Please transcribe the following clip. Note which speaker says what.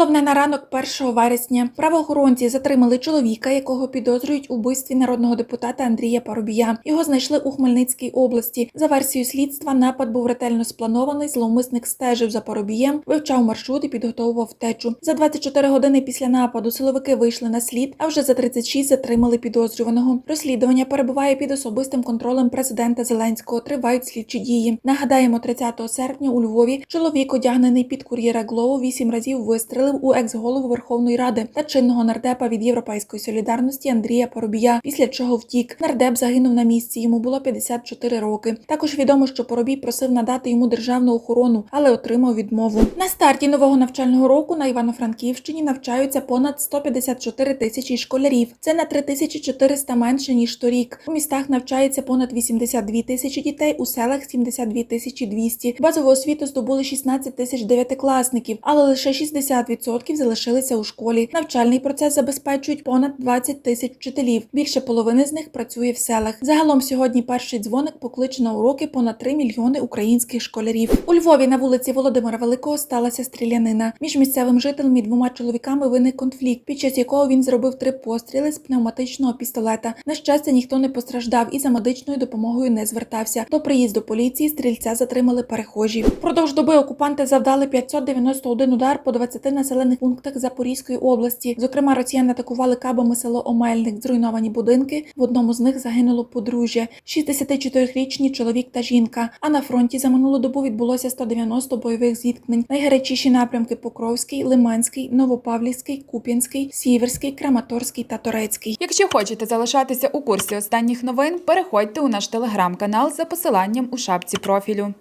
Speaker 1: Головне на ранок 1 вересня правоохоронці затримали чоловіка, якого підозрюють у вбивстві народного депутата Андрія Парубія. Його знайшли у Хмельницькій області. За версією слідства, напад був ретельно спланований. Зловмисник стежив за Парубієм, вивчав маршрут і підготовував втечу. За 24 години після нападу силовики вийшли на слід, а вже за 36 затримали підозрюваного. Розслідування перебуває під особистим контролем президента Зеленського. Тривають слідчі дії. Нагадаємо, 30 серпня у Львові чоловік, одягнений під кур'єра Глоу, вісім разів вистрелив у екс-голову Верховної Ради та чинного нардепа від Європейської солідарності Андрія Поробія, після чого втік. Нардеп загинув на місці. Йому було 54 роки. Також відомо, що Поробій просив надати йому державну охорону, але отримав відмову. На старті нового навчального року на Івано-Франківщині навчаються понад 154 тисячі школярів. Це на 3400 менше ніж торік. У містах навчається понад 82 тисячі дітей, у селах 72 тисячі 200. Базову освіту здобули 16 тисяч дев'ятикласників, але лише 60% залишилися у школі. Навчальний процес забезпечують понад 20 тисяч вчителів. Більше половини з них працює в селах. Загалом сьогодні перший дзвоник покличе на уроки понад 3 мільйони українських школярів. У Львові на вулиці Володимира Великого сталася стрілянина. Між місцевим жителем і двома чоловіками виник конфлікт, під час якого він зробив три постріли з пневматичного пістолета. На щастя, ніхто не постраждав і за медичною допомогою не звертався. До приїзду поліції стрільця затримали перехожі. Впродовж доби окупанти завдали 591 удар по 20 населених пунктах Запорізької області. Зокрема, росіяни атакували кабами село Омельник, зруйновані будинки. В одному з них загинуло подружжя, 64-річні чоловік та жінка. А на фронті за минулу добу відбулося 190 бойових зіткнень. Найгарячіші напрямки Покровський, Лиманський, Новопавлівський, Куп'янський, Сіверський, Краматорський та Торецький.
Speaker 2: Якщо хочете залишатися у курсі останніх новин, переходьте у наш телеграм-канал за посиланням у шапці профілю.